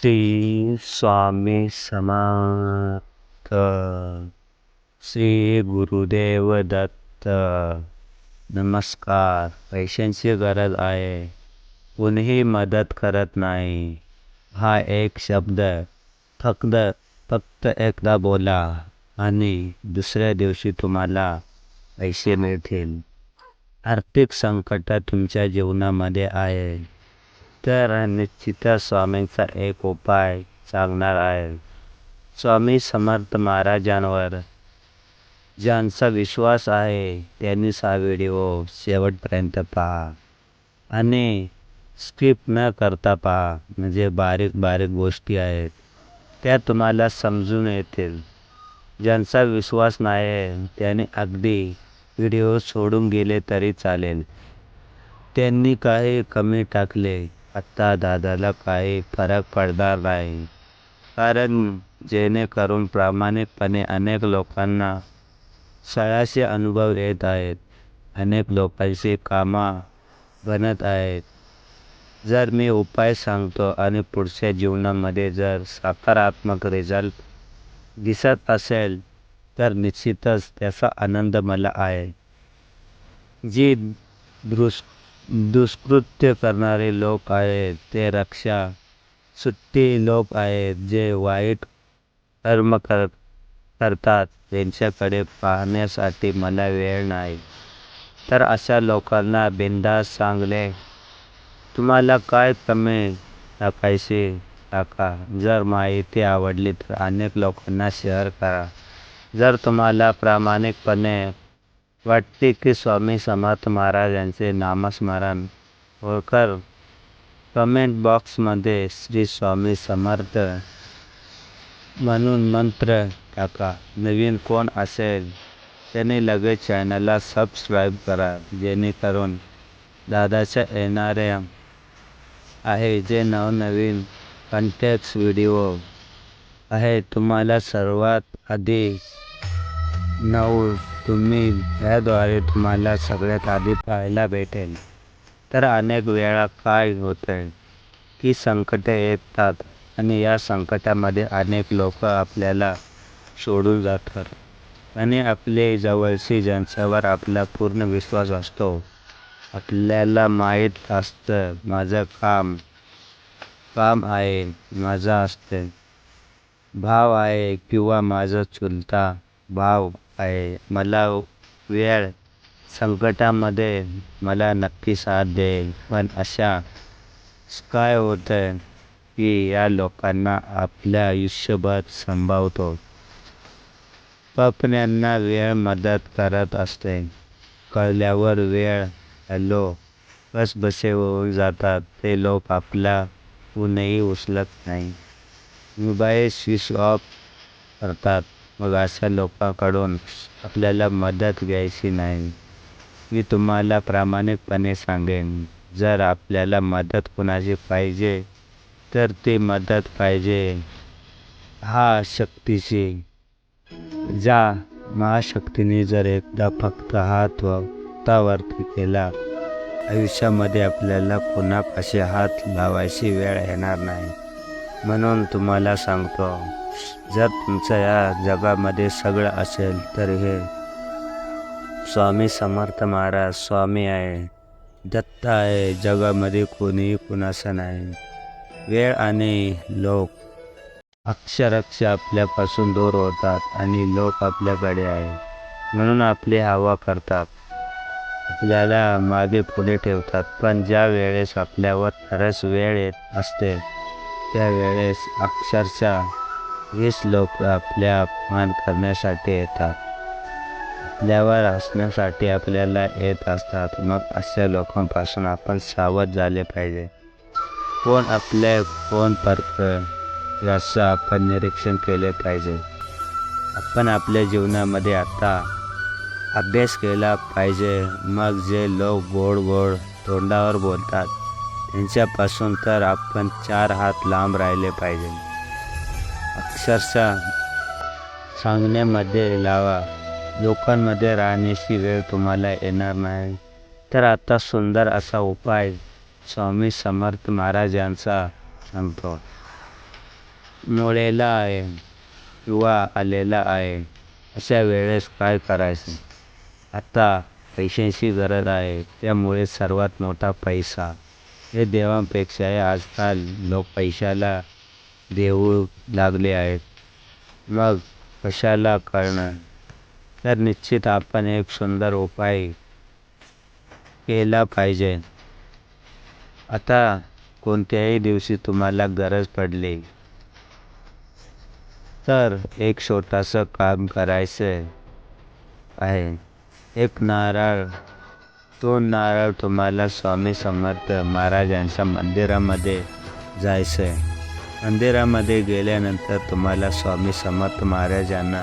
श्री स्वामी समर्थ श्री गुरुदेव दत्त। नमस्कार पैशांची गरज आहे. कोणीही मदत करत नाही. हा एक शब्द फक्त फक्त एकदा बोला आणि दुसऱ्या दिवशी तुम्हाला पैसे मिळतील. आर्थिक संकट तुमच्या जीवनामध्ये आहे. तर निश्चिता स्वामींचा एक उपाय सांगणार आहे. स्वामी समर्थ महाराजांवर ज्यांचा विश्वास आहे त्यांनीच हा व्हिडिओ शेवटपर्यंत पहा. आणि स्किप न करता पहा म्हणजे बारीक बारीक गोष्टी आहेत त्या तुम्हाला समजून येतील. ज्यांचा विश्वास नाही त्यांनी अगदी व्हिडिओ सोडून गेले तरी चालेल. त्यांनी काही कमी टाकले आत्ता दादाला काही फरक पडणार नाही. कारण जेणेकरून प्रामाणिकपणे अनेक लोकांना सळाचे अनुभव येत आहेत. अनेक लोकांची कामं बनत आहेत. जर मी उपाय सांगतो आणि पुढच्या जीवनामध्ये जर सकारात्मक रिझल्ट दिसत असेल तर निश्चितच त्याचा आनंद मला आहे. जी दृष् दुष्कृत्य करणारे लोक आहेत ते रक्षा सुट्टी लोक आहेत जे वाईट कर्म कर करतात. त्यांच्याकडे पाहण्यासाठी मला वेळ नाही. तर अशा लोकांना बिंदास सांगले तुम्हाला काय कमी टाकायचे टाका? जर माहिती आवडली तर अनेक लोकांना शेअर करा. जर तुम्हाला प्रामाणिकपणे वाटते की स्वामी समर्थ महाराज यांचे नामस्मरण होकर कमेंट बॉक्समध्ये श्री स्वामी समर्थ म्हणून मंत्र टाका. नवीन कोण असेल, त्याने लगेच चॅनलला सबस्क्राईब करा. जेणेकरून दादाच्या येणाऱ्या आहे जे नवनवीन कंटेक्स व्हिडिओ आहे, तुम्हाला सर्वात आधी नऊ तुम्ही याद्वारे तुम्हाला सगळ्यात आधी पाहायला भेटेल. तर अनेक वेळा काय होतं की संकटे येतात आणि या संकटामध्ये अनेक लोक आपल्याला सोडून जातात. आणि आपले जवळचे ज्यांच्यावर आपला पूर्ण विश्वास असतो आपल्याला माहीत असतं माझं काम काम आहे माझं असतं. भाव आहे किंवा माझा चुलता भाव आहे. मला वेळ संकटामध्ये मला नक्की साथ देईल पण अशा काय होतं की या लोकांना आपल्या आयुष्यभर संभावतो पपण्यांना वेळ मदत करत असते. कळल्यावर वेळ हॅलो बस बसे होऊन जातात. ते लोक आपला फोनही उचलत नाही. मोबाईल स्विच ऑफ करतात. मग अशा लोकांकडून आपल्याला मदत घ्यायची नाही. मी तुम्हाला प्रामाणिकपणे सांगेन जर आपल्याला मदत कुणाची पाहिजे तर ती मदत पाहिजे. हा शक्तीची ज्या महाशक्तीने जर एकदा फक्त हात वक्तावरती केला आयुष्यामध्ये आपल्याला पुन्हा हात लावायची वेळ येणार नाही. म्हणून तुम्हाला सांगतो जर तुमचं या जगामध्ये सगळं असेल तर हे स्वामी समर्थ महाराज स्वामी आहे. दत्त आहे. जगामध्ये कोणीही कुणाचं नाही. वेळ आणि लोक अक्षरक्ष आपल्यापासून दूर होतात आणि लोक आपल्याकडे आहे म्हणून आपली हवा करतात. आपल्याला मागे पुढे ठेवतात. पण ज्या वेळेस आपल्यावर खरंच वेळ येत असते त्यावेळेस अक्षरशः वीस लोक आपल्या अपमान करण्यासाठी येतात. आपल्यावर हसण्यासाठी आपल्याला येत असतात. मग अशा लोकांपासून आपण सावध झाले पाहिजे. कोण आपले कोण परत याचं आपण निरीक्षण केले पाहिजे. आपण आपल्या जीवनामध्ये आता अभ्यास केला पाहिजे. मग जे लोक गोड गोड तोंडावर बोलतात त्यांच्यापासून तर आपण चार हात लांब राहिले पाहिजे. अक्षरशः सांगण्यामध्ये लावा लोकांमध्ये राहण्याची वेळ तुम्हाला येणार नाही. तर आता सुंदर असा उपाय स्वामी समर्थ महाराजांचा सांगतो मुळेला आहे किंवा आलेला आहे अशा वेळेस काय करायचं? आता पैशांची गरज आहे त्यामुळे सर्वात मोठा पैसा. हे देवांपेक्षाही आजकाल लोक पैशाला देऊ लागले आहेत. मग कशाला करणं तर निश्चित आपण एक सुंदर उपाय केला पाहिजे. आता कोणत्याही दिवशी तुम्हाला गरज पडली तर एक छोटंसं काम करायचं आहे. एक नारळ तो नारळ तुम्हाला स्वामी समर्थ महाराजांच्या मंदिरामध्ये जायचं आहे मंदिरामध्ये गेल्यानंतर तुम्हाला स्वामी समर्थ महाराजांना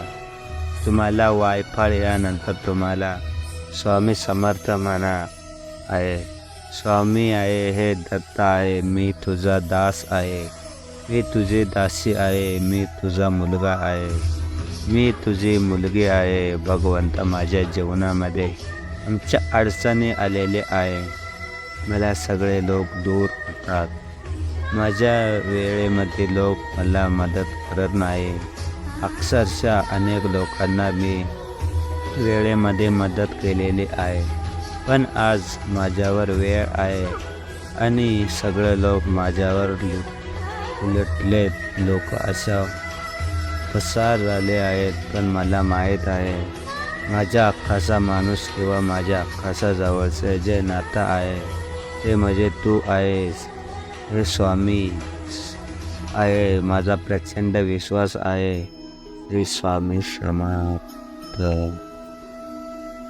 तुम्हाला वायफळ यानंतर तुम्हाला स्वामी समर्थ म्हणा आहे. स्वामी आहे हे दत्त आहे मी तुझा दास आहे. मी तुझी दासी आहे मी तुझा मुलगा आहे. मी तुझी मुलगी आहे भगवंत माझ्या जीवनामध्ये आमच्या अडचणी आलेले आहे. मला सगळे लोक दूर होतात. माझ्या वेळेमध्ये लोक मला मदत करत नाही. अक्षरशः अनेक लोकांना मी वेळेमध्ये मदत केलेली आहे. पण आज माझ्यावर वेळ आहे आणि सगळे लोक माझ्यावर लु- लोक अशा पसार झाले आहेत पण मला माहीत आहे माझ्या अख्खाचा माणूस किंवा माझ्या अख्खाचा जवळचं जे नातं आहे ते म्हणजे तू आहेस. हे स्वामी आहे माझा प्रचंड विश्वास आहे. श्री स्वामी श्रमात